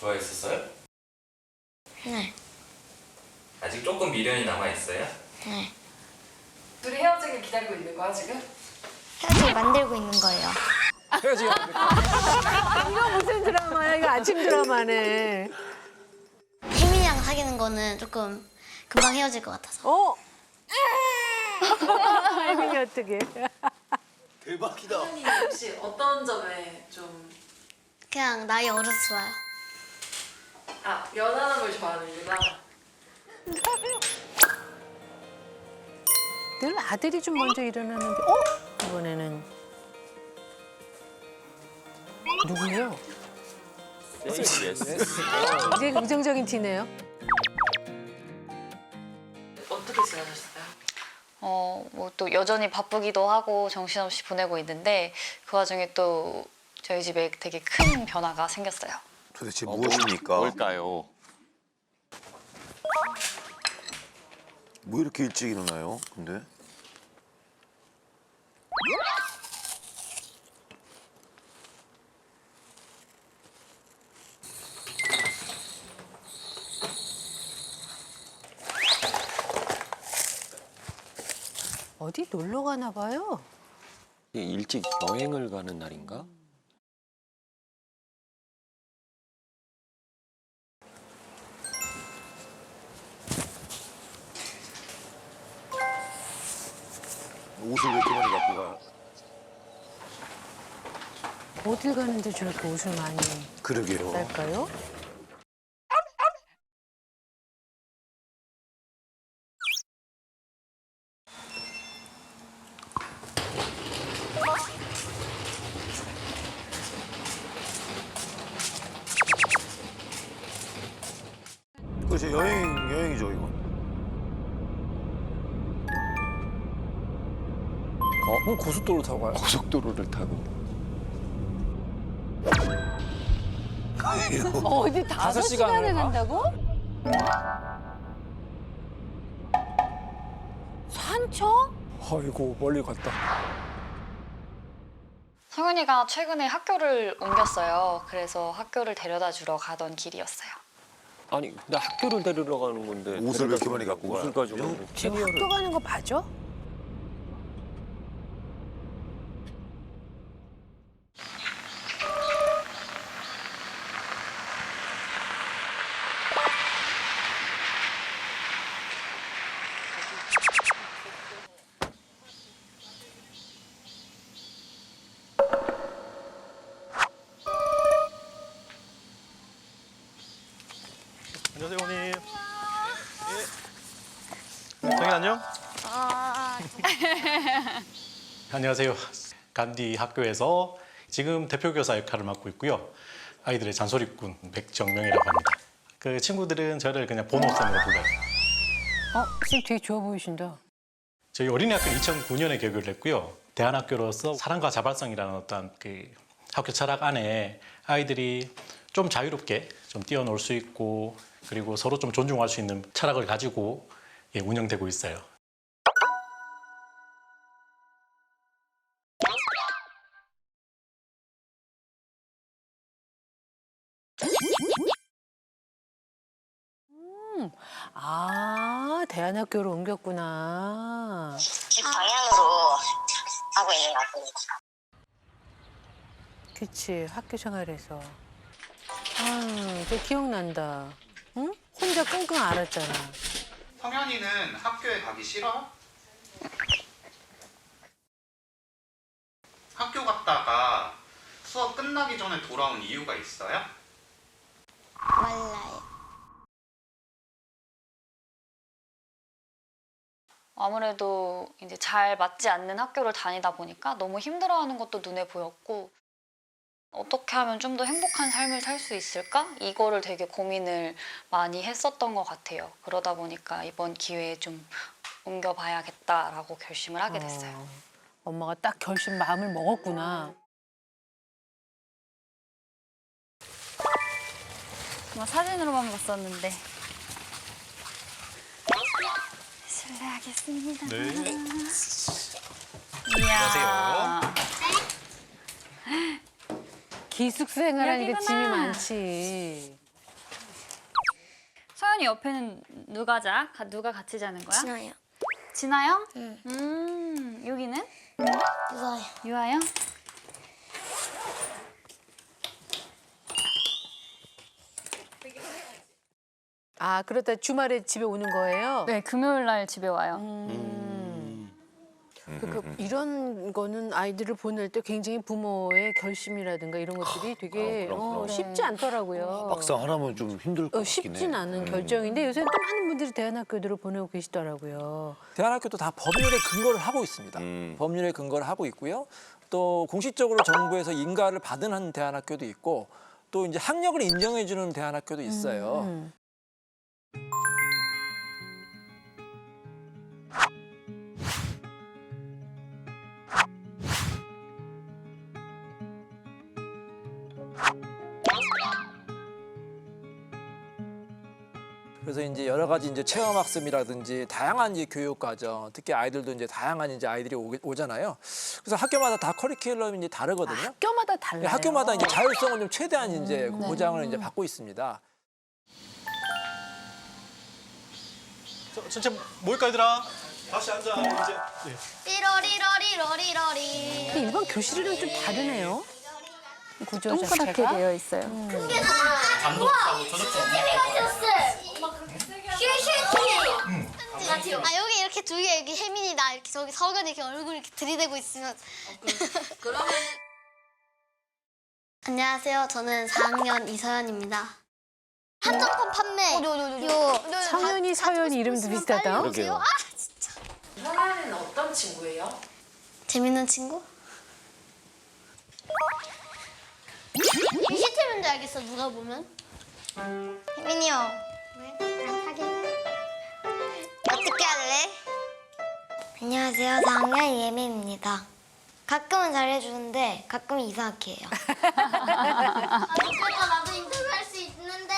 좋아했었어요? 네. 아직 조금 미련이 남아 있어요? 네. 둘이 헤어지길 기다리고 있는 거야 지금? 헤어지게 만들고 있는 거예요. 헤어지고 이거 무슨 드라마야? 이거 아침 드라마네. 혜민이랑 사귀는 거는 조금 금방 헤어질 것 같아서. 어? 혜민이 어떻게? 대박이다. 혹시 어떤 점에 좀... 그냥 나이 어려서 좋아요. 아 연하는 걸 좋아하는구나 늘 아들이 좀 먼저 일어나는데, 어? 이번에는 누구예요? 이제 긍정적인 티네요. 어떻게 지내셨어요? 어, 뭐 또 여전히 바쁘기도 하고 정신없이 보내고 있는데 그 와중에 또 저희 집에 되게 큰 변화가 생겼어요. 도대체 무엇입니까? 뭘까요? 뭐 이렇게 일찍 일어나요? 근데 어디 놀러 가나 봐요. 일찍 여행을 가는 날인가? 옷을 왜 이렇게 많이 갖고 가? 어딜 가는데 저렇게 옷을 많이 그러게요. 날까요? 고속도로 타고 가요? 고속도로를 타고. 어디 다섯 시간을 간다고? 산청? 아이고 멀리 갔다. 성현이가 최근에 학교를 옮겼어요. 그래서 학교를 데려다 주러 가던 길이었어요. 아니 근데 학교를 데리러 가는 건데 옷을 왜 이렇게 많이 갖고 옷을 가요? 가지고 가는 지금 학교 가는 거 맞아? 안녕하세요. 간디 학교에서 지금 대표 교사 역할을 맡고 있고요. 아이들의 잔소리꾼 백정명이라고 합니다. 그 친구들은 저를 그냥 보노쌤으로 불러요. 어, 쌤 되게 좋아 보이신다. 저희 어린이학교 2009년에 개교를 했고요. 대안학교로서 사랑과 자발성이라는 어떤 그 학교 철학 안에 아이들이 좀 자유롭게 좀 뛰어놀 수 있고 그리고 서로 좀 존중할 수 있는 철학을 가지고 예, 운영되고 있어요. 학교로 옮겼구나. 이 방향으로 하고 있는 것 같습니다. 그치, 학교 생활에서. 아, 저 기억난다. 응? 혼자 끙끙 앓았잖아. 성현이는 학교에 가기 싫어? 학교 갔다가 수업 끝나기 전에 돌아온 이유가 있어요? 말라요. 아무래도 이제 잘 맞지 않는 학교를 다니다 보니까 너무 힘들어하는 것도 눈에 보였고 어떻게 하면 좀 더 행복한 삶을 살 수 있을까? 이거를 되게 고민을 많이 했었던 것 같아요. 그러다 보니까 이번 기회에 좀 옮겨봐야겠다라고 결심을 하게 됐어요. 어, 엄마가 딱 결심 마음을 먹었구나. 사진으로만 봤었는데 실례하겠습니다. 네. 기숙생활 하니까 여기구나. 짐이 많지. 성현이 옆에는 누가 자? 가- 누가 같이 자는 거야? 진아요. 진아요? 응. 음, 여기는? 유아요. 유아요? 아 그러다 주말에 집에 오는 거예요? 네, 금요일 날 집에 와요. 음. 그, 그, 이런 거는 아이들을 보낼 때 굉장히 부모의 결심이라든가 이런 것들이 되게 그럼, 그럼, 어, 그럼. 쉽지 않더라고요. 막상 하나면 좀 힘들 것 어, 같긴 해. 쉽진 않은 음. 결정인데 요새 또 많은 분들이 대안학교들을 보내고 계시더라고요. 대안학교도 다 법률에 근거를 하고 있습니다. 음. 법률에 근거를 하고 있고요. 또 공식적으로 정부에서 인가를 받은 한 대안학교도 있고 또 이제 학력을 인정해주는 대안학교도 있어요. 그래서 이제 여러 가지 이제 체험 학습이라든지 다양한 이제 교육 과정, 특히 아이들도 이제 다양한 이제 아이들이 오, 잖아요 그래서 학교마다 다 커리큘럼이 이제 다르거든요. 학교마다 달라요. 네, 학교마다 이제 자율성을 좀 최대한 이제 네. 보장을 이제 받고 있습니다. 저, 전체 모일까 얘들아? 다시 앉아 이제. 네. 띠러리러리러리러리. 근데 일반 교실이랑 좀 다르네요. 구조 동그랗게. 되어 있어요. 감독하고 저녁 도아 여기 이렇게 두 개 여기 혜민이 나 이렇게 저기 서근이 이렇게 얼굴 이렇게 들이대고 있으면. 그러면 안녕하세요. 저는 4학년 이서연입니다. 한정판 판매. 요 성현이 서연이 이름도 비슷하다. 그러게요. 아 진짜. 성현이는 어떤 친구예요? 재밌는 친구? 시트면 줄 알겠어 누가 보면? 혜민이 형. 왜? 난 사귈래 어떻게 할래? 안녕하세요. 4학년 예민입니다. 가끔은 잘해주는데 가끔 이상하게 해요. 아, 그러니까 나도 인터뷰할 수 있는데.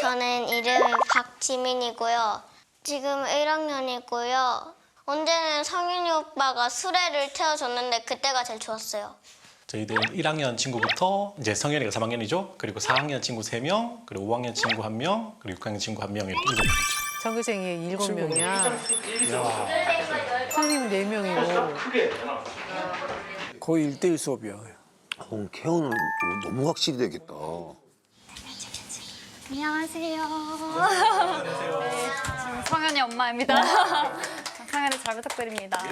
저는 이름이 박지민이고요. 지금 1학년이고요. 언제는 성윤이 오빠가 수레를 태워줬는데 그때가 제일 좋았어요. 저희들 1학년 친구부터 이제 성현이가 3학년이죠. 그리고 4학년 친구 3명, 그리고 5학년 친구 1명, 그리고 6학년 친구 1명 이렇게 7명이죠. 전교생이 일곱 명이야. 선생님 네 명이고. 거의 일대일 수업이야. 어, 케어는 너무 확실히 되겠다. 안녕하세요 성현이 엄마입니다. 성현이 잘 부탁드립니다.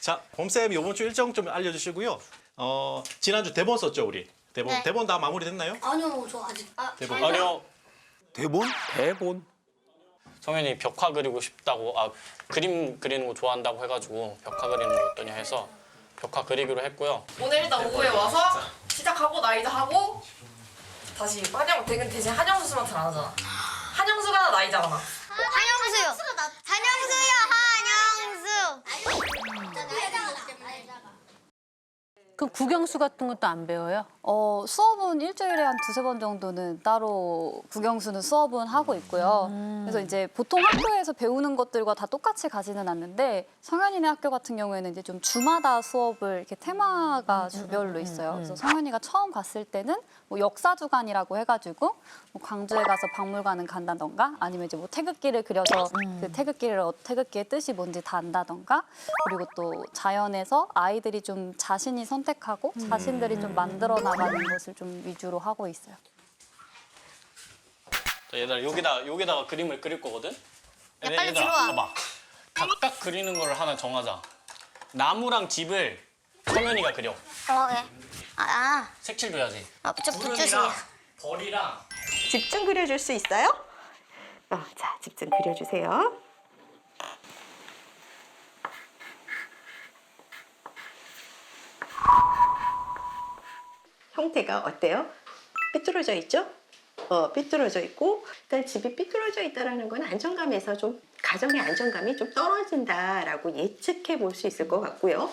자, 봄쌤 이번 주 일정 좀 알려주시고요. 어, 지난주 대본 썼죠 우리? 대본 네. 대본 다 마무리 됐나요? 아니요 저 아직 아, 대본. 아니요. 대본? 대본. 성현이 벽화 그리고 싶다고 아 그림 그리는 거 좋아한다고 해가지고 벽화 그리는 거 어떠냐 해서 벽화 그리기로 했고요. 오늘 일단 오후에 와서 시작하고 나이자 하고 다시 한영 대근 대신 한영 수한테 안 하잖아. 한영수가 나이자잖아. 한영수요 한영수요 한영수 그 국영수 같은 것도 안 배워요? 어, 수업은 일주일에 한 두세 번 정도는 따로 국영수는 수업은 하고 있고요. 그래서 이제 보통 학교에서 배우는 것들과 다 똑같이 가지는 않는데 성현이네 학교 같은 경우에는 이제 좀 주마다 수업을 이렇게 테마가 주별로 있어요. 그래서 성현이가 처음 갔을 때는 뭐 역사 주간이라고 해가지고 뭐 광주에 가서 박물관은 간다던가 아니면 이제 뭐 태극기를 그려서 그 태극기를 어- 태극기의 뜻이 뭔지 다 안다던가 그리고 또 자연에서 아이들이 좀 자신이 선택 하고 자신들이 좀 만들어 나가는 것을 좀 위주로 하고 있어요. 자, 얘들아 여기다 여기다가 그림을 그릴 거거든. 야, 빨리 얘들아, 들어와. 봐봐. 각각 그리는 걸 하나 정하자. 나무랑 집을 성현이가 그려. 어, 예. 아, 아, 색칠 줘야지. 아, 저 붙여주세요. 벌이랑 집좀 그려줄 수 있어요? 어, 자, 집좀 그려주세요. 형태가 어때요? 삐뚤어져 있죠? 어, 삐뚤어져 있고, 일단 집이 삐뚤어져 있다라는 건 안정감에서 좀 가정의 안정감이 좀 떨어진다라고 예측해 볼 수 있을 것 같고요.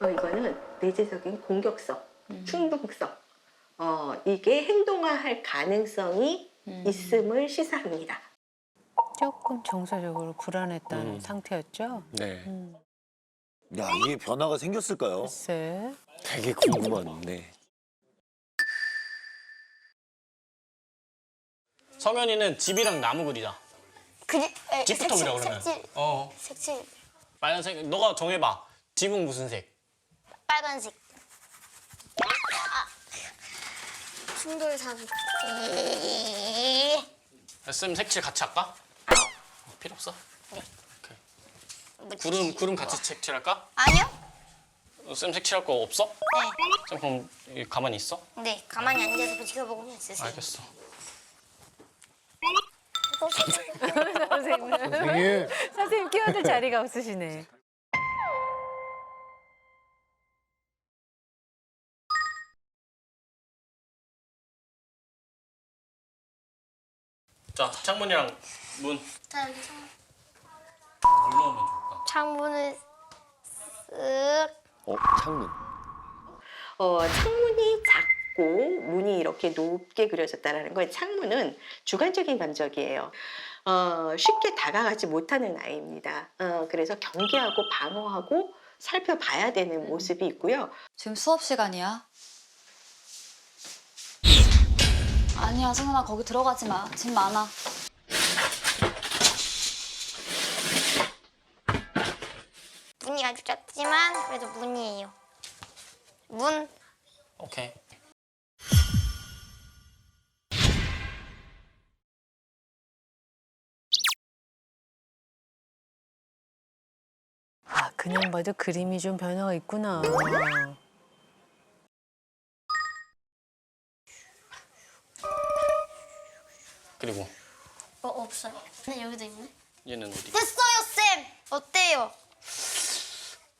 어, 이거는 내재적인 공격성, 충동성, 어, 이게 행동화할 가능성이 있음을 시사합니다. 조금 정서적으로 불안했다는 음. 상태였죠? 네. 음, 야, 이게 변화가 생겼을까요? 글쎄. 되게 궁금한데. 성현이는 집이랑 나무 그리자. 그지? 에, 집부터 색칠, 그려 그러면. 색칠, 어. 색칠. 빨간색. 너가 정해봐. 집은 무슨 색? 빨간색. 아. 충돌 사고. 쌤 색칠 같이 할까? 어, 필요 없어? 네. 구름 구름 같이 색칠할까? 아니요? 어, 쌤 색칠할 거 없어? 네. 쌤 그럼 여기 가만히 있어? 네, 가만히 앉아서 지켜보고 있으세요. 알겠어. 선생님. 선생님. 선생님 끼어들 자리가 없으시네. 자 창문이랑 문 자, 여기서 뭘로 하면 좋을까? 창문을 쓱. 어 창문. 어, 창문이 작고 문이 이렇게 높게 그려졌다는 건 창문은 주관적인 감정이에요. 어, 쉽게 다가가지 못하는 아이입니다. 어, 그래서 경계하고 방어하고 살펴봐야 되는 모습이 있고요. 지금 수업 시간이야. 아니야, 승은아 거기 들어가지 마. 짐 많아. 문이 아주 작지만 그래도 문이에요. 문. 오케이. 아 그냥 봐도 그림이 좀 변화가 있구나. 그리고 어 없어요. 근데 여기도 있네. 얘는 어디? 됐어요 쌤. 어때요?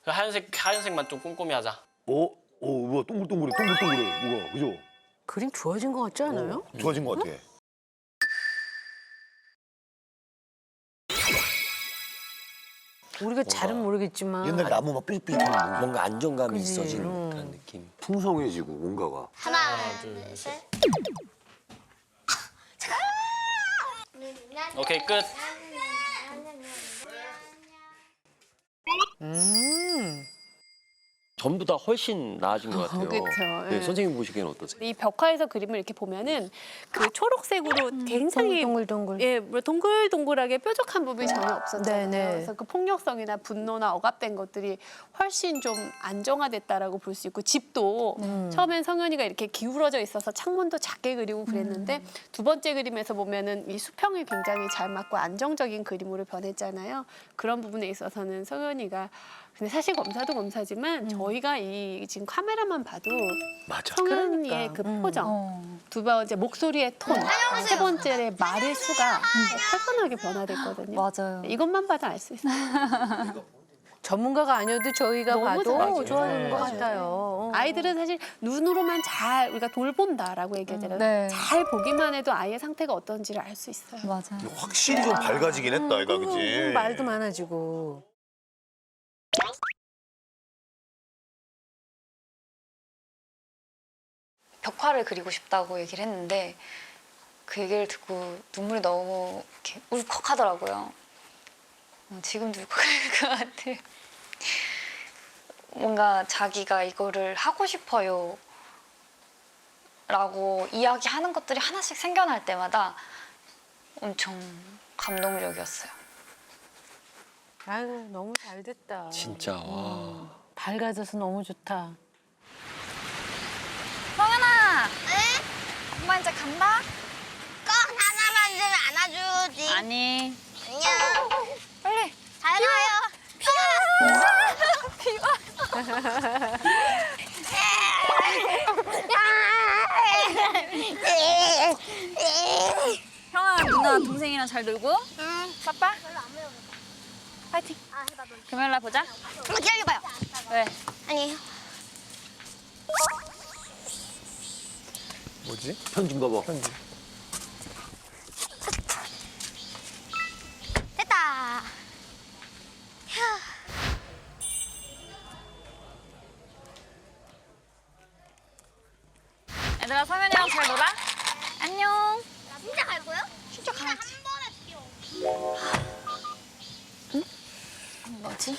그 하얀색 하얀색만 좀 꼼꼼히 하자. 어? 어, 뭐야, 동글동글해, 동글동글해. 뭐가, 그죠? 그림 좋아진 것 같지 않아요? 좋아진 것 같아. 우리가 잘은 모르겠지만 옛날 나무 막 삐릿삐릿한 뭔가 안정감이 그지, 있어지는 응. 그런 느낌. 풍성해지고 뭔가가. 하나, 둘, 둘, 셋. 오케이 끝. 음. 전부 다 훨씬 나아진 것 같아요. 그쵸, 네, 예. 선생님 보시기엔 어떠세요? 이 벽화에서 그림을 이렇게 보면은 그 초록색으로 굉장히 동글동글. 예, 뭐 동글동글하게 뾰족한 부분이 전혀 없었잖아요. 네 네. 그래서 그 폭력성이나 분노나 억압된 것들이 훨씬 좀 안정화됐다라고 볼 수 있고 집도 처음엔 성현이가 이렇게 기울어져 있어서 창문도 작게 그리고 그랬는데 두 번째 그림에서 보면은 이 수평이 굉장히 잘 맞고 안정적인 그림으로 변했잖아요. 그런 부분에 있어서는 성현이가 근데 사실 검사도 검사지만 저희가 이 지금 카메라만 봐도 맞아. 성현이의 그 표정, 두 번째 목소리의 톤, 세 번째 말의 수가 확연하게 변화됐거든요. 맞아요. 이것만 봐도 알 수 있어요. 전문가가 아니어도 저희가 너무 봐도 잘하죠. 좋아하는 것 맞아요. 같아요. 어. 아이들은 사실 눈으로만 잘 우리가 돌본다라고 얘기하잖아요. 네. 잘 보기만 해도 아이의 상태가 어떤지를 알 수 있어요. 맞아요. 확실히 좀 밝아지긴 했다, 얘가, 그지? 음, 말도 많아지고. 벽화를 그리고 싶다고 얘기를 했는데 그 얘기를 듣고 눈물이 너무 이렇게 울컥하더라고요. 음, 지금도 울컥할 것 같아요. 뭔가 자기가 이거를 하고 싶어요. 라고 이야기하는 것들이 하나씩 생겨날 때마다 엄청 감동적이었어요. 아유 너무 잘 됐다. 진짜 와. 밝아져서 너무 좋다. 성현아! 엄마 이제 간다? 꼭 하나만 좀 안아주지. 아니. 안녕. 빨리. 잘 가요. 형아, 누나, 동생이랑 잘 놀고. 응. 빠빠. 파이팅. 금요일 날 보자. 한번 기다려봐요. 왜? 아니에요. 뭐지? 편지인가 봐. 편지. 됐다. 휴. 얘들아, 성현이랑 잘 놀아. 안녕. 진짜 갈 거요? 진짜 가야지. 한 번에 뛰어. 뭐지?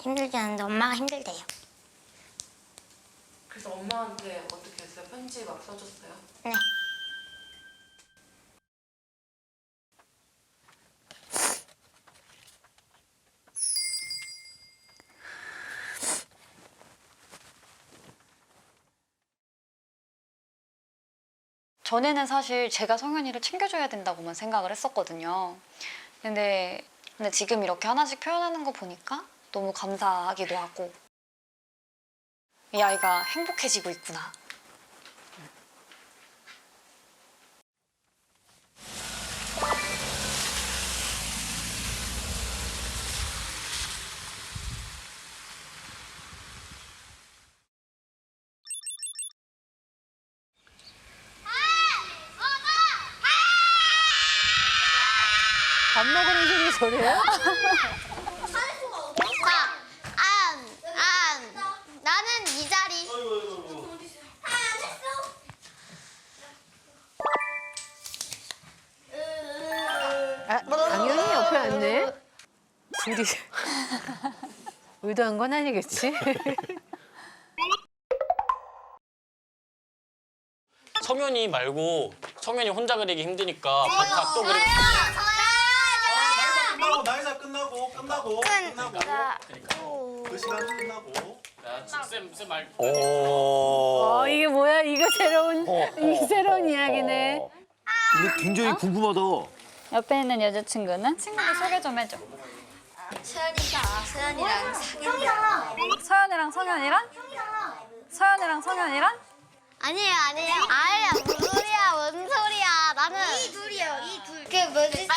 힘들지 않은데 엄마가 힘들대요. 그래서 엄마한테 어떻게 했어요? 편지 막 써줬어요? 네. 전에는 사실 제가 성현이를 챙겨줘야 된다고만 생각을 했었거든요. 근데, 근데 지금 이렇게 하나씩 표현하는 거 보니까 너무 감사하기도 하고 이 아이가 행복해지고 있구나. 밥 먹으는 소리 저래요? 아, 당연히 옆에 앉네. 둘이 의도한 건 아니겠지? 성현이 말고 성현이 혼자 그리기 힘드니까 또 그리고 끝나고 나이사 끝나고 끝나고 끝나고. 그 시간 끝나고. 쌤쌤말. 어, 이게 뭐야? 이거 새로운, 이 새로운 이야기네. 근데 굉장히 궁금하다. 옆에 있는 여자친구는 친구들 소개 좀 해줘. 서연이가 서연이랑 상현이랑. 서연이랑 성현이랑? 서연이랑 성현이랑? 아니에요, 아니에요. 아니야, 무슨 소리야, 뭔 소리야. 나는. 이 둘이요, 이 둘. 그 뭐지?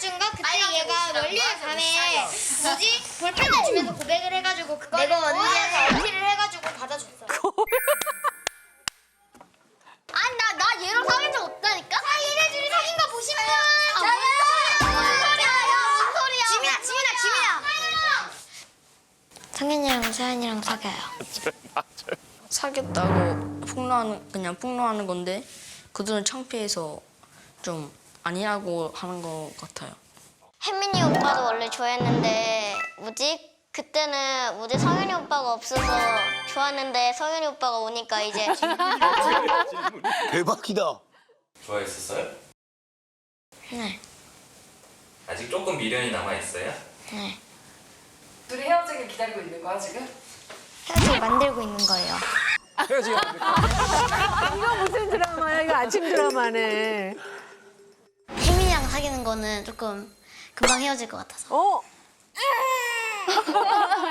주인가? 그때 얘가 월요일 밤에 뭐지? 볼펜을 주면서 고백을 해가지고 그거 내가 언니한 폭로하는 그냥 폭로하는 건데 그들은 창피해서 좀 아니라고 하는 것 같아요. 혜민이 오빠도 원래 좋아했는데 뭐지? 그때는 뭐지 성현이 오빠가 없어서 좋았는데 성현이 오빠가 오니까 이제 대박이다. 좋아했었어요? 네, 아직 조금 미련이 남아 있어요? 네. 둘이 헤어지길 기다리고 있는 거야 지금? 헤어지고 만들고 있는 거예요. 헤어지기 이거 무슨 드라마야? 이거 아침 드라마네. 혜민이랑 사귀는 거는 조금 금방 헤어질 것 같아서. 어?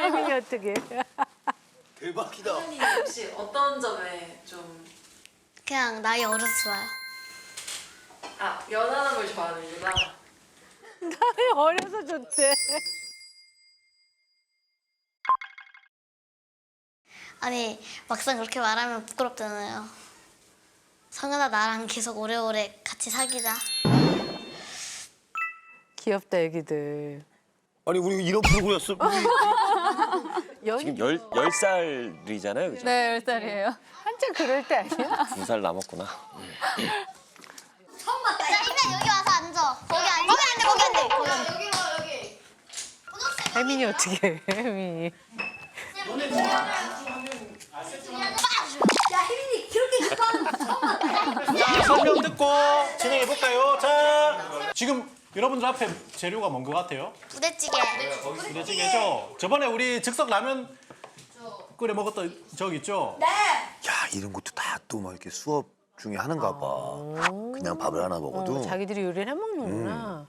혜민이 어떻게? 대박이다. 혹시 어떤 점에 좀 그냥 나이 어려서 좋아요. 아, 연하는 걸 좋아하는구나. 나이 어려서 좋대. 아니 막상 그렇게 말하면 부끄럽잖아요. 성현아 나랑 계속 오래오래 같이 사귀자. 귀엽다 애기들. 아니 우리 이런 프로그램이었어. 지금 열, 열 살이잖아요, 그죠? 네, 열 살이에요. 한참 그럴 때 아니야? 두 살 남았구나. 처음 봤다. 자, 희민 여기 와서 앉아. 거기 앉아. 거기 앉아. 거기 앉아. 앉아. 여기 와 여기. 혜민이 어떻게 해? 혜민이. 야 혜민이 그렇게 좋아하는 자, 설명 듣고 진행해 볼까요? 자, 지금 여러분들 앞에 재료가 뭔 것 같아요? 부대찌개. 부대찌개죠? 저번에 우리 즉석 라면 끓여 먹었던 적 있죠? 네. 야 이런 것도 다 또 막 이렇게 수업 중에 하는가 봐. 그냥 밥을 하나 먹어도 어, 자기들이 요리를 해 먹는구나.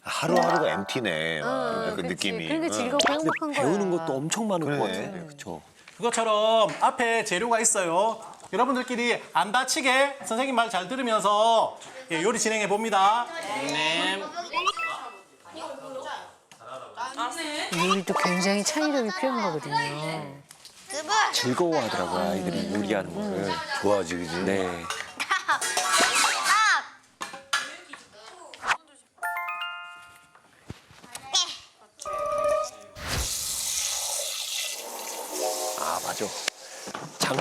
하루하루가 MT네. 어, 그 그치. 느낌이. 그러니까 응. 즐겁고 행복한 거야. 배우는 것도 엄청 많을 것 그래. 같은데, 그쵸? 그것처럼 앞에 재료가 있어요. 여러분들끼리 안 다치게 선생님 말 잘 들으면서 예, 요리 진행해 봅니다. 네. 요리도 굉장히 창의력이 필요한 거거든요. 즐거워하더라고요, 아이들이 요리하는 거를. 좋아하지, 그지? 네.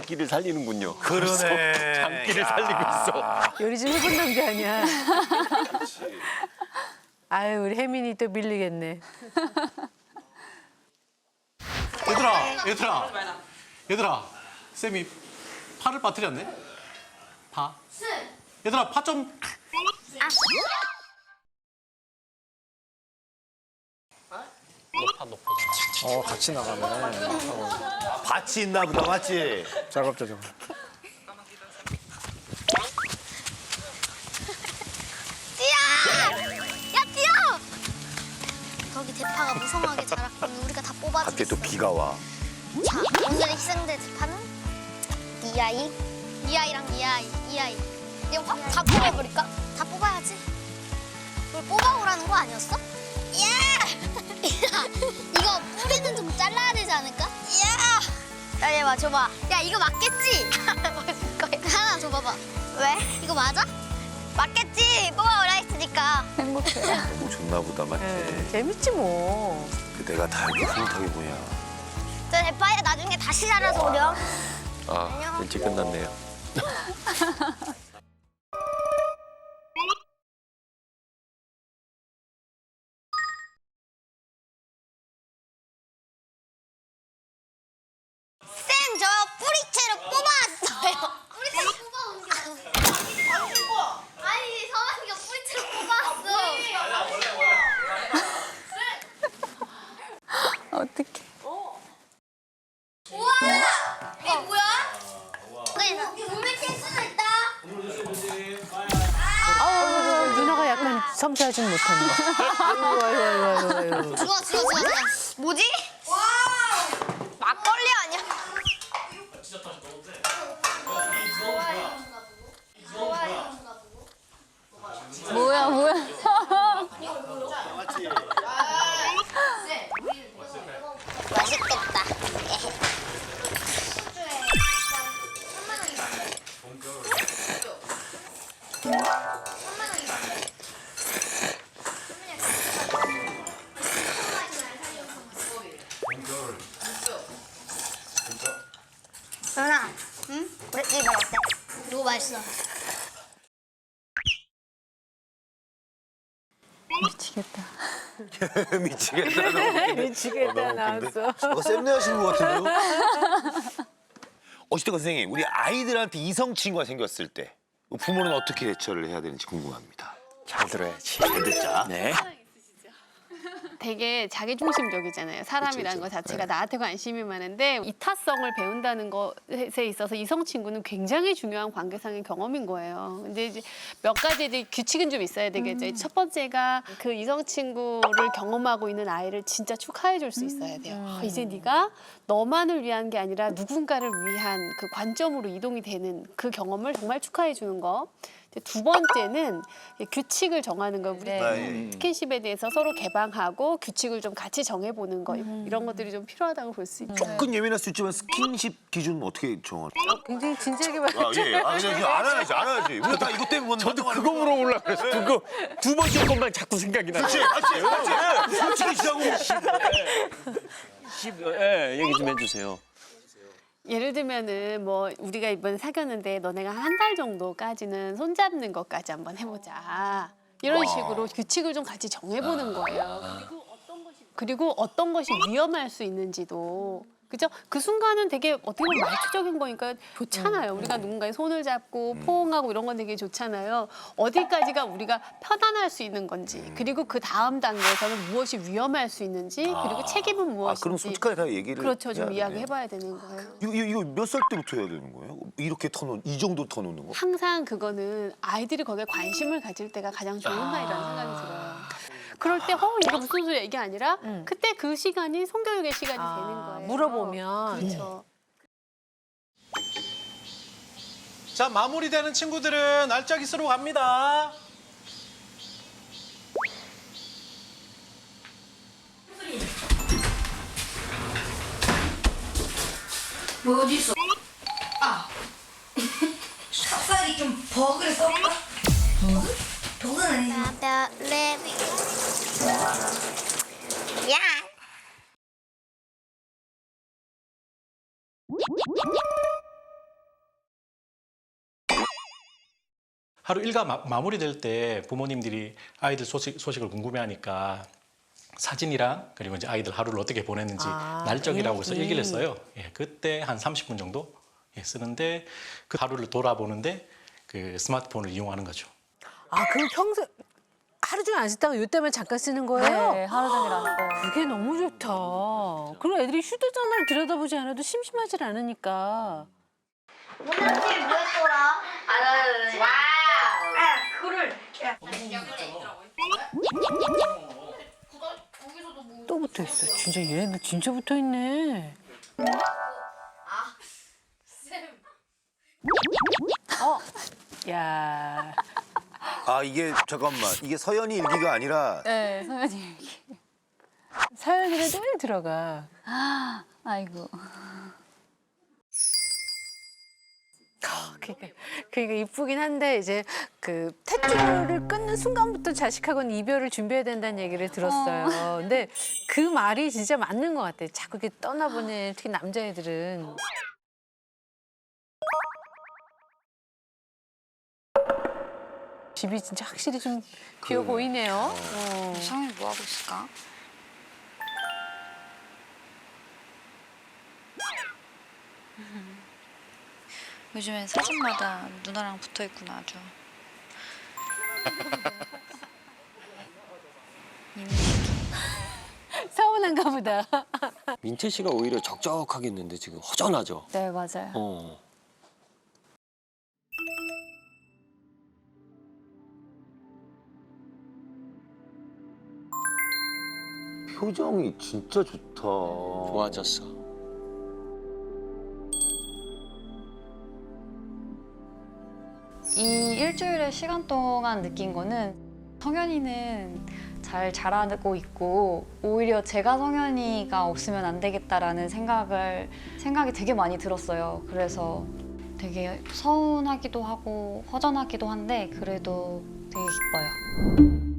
장기를 살리는군요. 그러네. 장기를 살리고 있어. 요리 좀 해본 남자 아니야. 아유 우리 혜민이 또 밀리겠네. 얘들아, 얘들아, 얘들아, 쌤이 파를 빠뜨렸네. 파. 얘들아, 파 좀. 높아 높아. 어 같이 나가네. 밭이 있나 보다 맞지? 작업자 작업. 뛰어! 야 뛰어! 거기 대파가 무성하게 자랐거든 우리가 다 밖에 뽑아주겠어. 또 비가 와. 자 오늘의 희생대 대파는 이 아이, 이 아이랑 이 아이, 이 아이. 이거 확 다 뽑아버릴까? 다 뽑아야지. 그걸 뽑아오라는 거 아니었어? 야! 야! 이거 뿌리는 좀 잘라야 되지 않을까? 야! 빨리 와 줘봐. 야 이거 맞겠지? 하나 줘봐봐. 왜? 이거 맞아? 맞겠지? 뽑아오라 했으니까. 행복해. 너무 좋나 보다 맞지? 재밌지 뭐. 그 내가 다 이렇게 흐뭇하게 보냐. 저 대파야 나중에 다시 자라서 오렴. 아, 일찍 끝났네요. 약간 섬세하진 못한다. 아이고 아이고 아이고 아이고. 좋아, 좋아, 좋아, 좋아. 뭐지? 맛있어? 미치겠다. 미치겠다. 너. 미치겠다 나왔어. 저거 쌤내 하시는 것 같은데요? 어쨌든 선생님, 우리 아이들한테 이성 친구가 생겼을 때 부모는 어떻게 대처를 해야 되는지 궁금합니다. 잘 들어야지. 잘 듣자. 네. 되게 자기중심적이잖아요. 사람이라는 것 자체가 나한테 관심이 많은데 이타성을 배운다는 것에 있어서 이성 친구는 굉장히 중요한 관계상의 경험인 거예요. 근데 이제 몇 가지 이제 규칙은 좀 있어야 되겠죠. 첫 번째가 그 이성 친구를 경험하고 있는 아이를 진짜 축하해 줄 수 있어야 돼요. 아, 이제 네가 너만을 위한 게 아니라 누군가를 위한 그 관점으로 이동이 되는 그 경험을 정말 축하해 주는 거. 이제 두 번째는 규칙을 정하는 거. 우리 네. 스킨십에 대해서 서로 개방하고 규칙을 좀 같이 정해보는 거 이런 것들이 좀 필요하다고 볼 수 있죠. 조금 예민할 수 있지만 스킨십 기준은 어떻게 정하죠? 굉장히 진지하게 아, 말했죠. 예. 아, 그냥 이거 알아야지, 알아야지. 우리가 다 이것 때문에 저도 그거 물어보려고 그랬어. 그거 두 번째 것만 자꾸 생각이 나. 그렇지, 맞지, 맞지. 솔직히 시작하고. 예, 얘기 좀 해주세요. 예를 들면은 뭐 우리가 이번에 사귀었는데 너네가 한 달 정도까지는 손잡는 것까지 한번 해보자. 이런 식으로 규칙을 좀 같이 정해보는 거예요. 그리고 어떤 것이 그리고 어떤 것이 위험할 수 있는지도 그죠? 그 순간은 되게 어떻게 보면 말초적인 거니까 좋잖아요. 우리가 누군가의 손을 잡고 포옹하고 이런 건 되게 좋잖아요. 어디까지가 우리가 편안할 수 있는 건지 그리고 그 다음 단계에서는 무엇이 위험할 수 있는지 그리고 책임은 아, 무엇인지 그럼 솔직하게 다 얘기를. 그렇죠. 좀 해야 되네. 이야기해봐야 되는 거예요. 이거, 이거, 이거 몇 살 때부터 해야 되는 거예요? 이렇게 터놓은, 이 정도 터놓는 거? 항상 그거는 아이들이 거기에 관심을 가질 때가 가장 좋은 나이라는 생각이 들어요. 그럴 때, 어, 이거 무슨 소리야 이게 아니라 그때 그 시간이 성교육의 시간이 되는 거예요. 물어보면. 그렇죠. 자, 마무리되는 친구들은 알짜기 스로 갑니다. 뭐 어디 있어? 아, 찹쌀이 좀 버그를 써볼까? 버그? 하루 일과 마, 무리될때 부모님들이 아이들 소식, 소식을 궁금해하니까 사진이랑 그리고 이제 아이들 하루를 어떻게 보냈는지 아, 날적이라고 해서 일기를 음. 써요. 예, 그때 한 30분 정도? 예, 쓰는데 그 하루를 돌아보는데 그 스마트폰을 이용하는 거죠. 아 그럼 평소 하루 종일 안 쓰다가 요때만 잠깐 쓰는 거예요? 네, 하루 종일 안 써요. 그게 너무 좋다. 그럼 애들이 휴대전화를 들여다보지 않아도 심심하지 않으니까. 오늘 팀 뭐였더라? 와. 아, 그를. 또 붙어 있어. 진짜 얘네들 진짜 붙어 있네. 어, 야. 아 이게 잠깐만 이게 서연이 일기가 아니라 네, 서연이 일기. 사연이가 또왜 들어가? 아이고. 그러니까, 그러니까 이쁘긴 한데 이제 그 탯줄을 끊는 순간부터 자식하고는 이별을 준비해야 된다는 얘기를 들었어요. 근데 그 말이 진짜 맞는 것 같아. 자꾸 이렇게 떠나보내 특히 남자애들은. 집이 진짜 확실히 좀 비어 보이네요. 어. 성현이 뭐 하고 있을까? 요즘엔 사진마다 누나랑 붙어 있구나 아주. 서운한가 보다. 민채 씨가 오히려 적적하겠는데 지금 허전하죠. 네, 맞아요. 어. 표정이 진짜 좋다. 좋아졌어. 이 일주일의 시간 동안 느낀 거는 성현이는 잘 자라고 있고 오히려 제가 성현이가 없으면 안 되겠다라는 생각을 생각이 되게 많이 들었어요. 그래서 되게 서운하기도 하고 허전하기도 한데 그래도 되게 기뻐요.